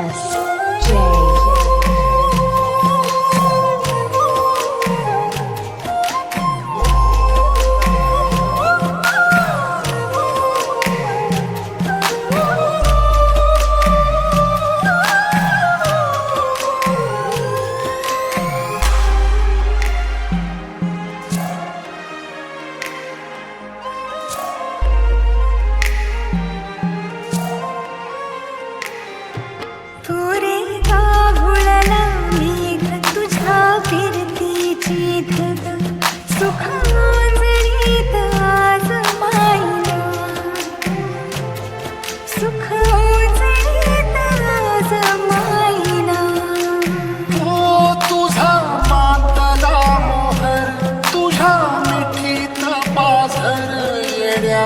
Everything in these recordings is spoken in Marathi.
Yes.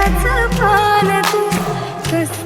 पाच पालतू कस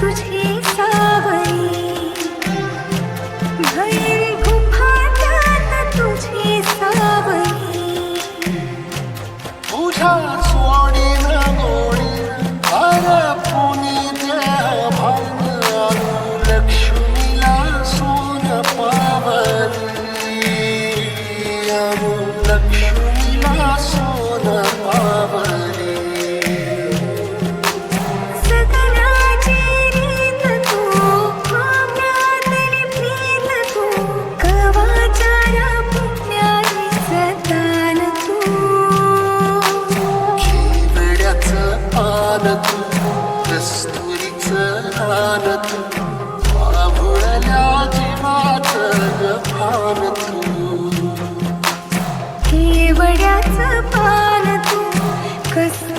But कस्तुरीच आनत आभुळल्या जीवाच भान तू. केवड्याच पान तू. कस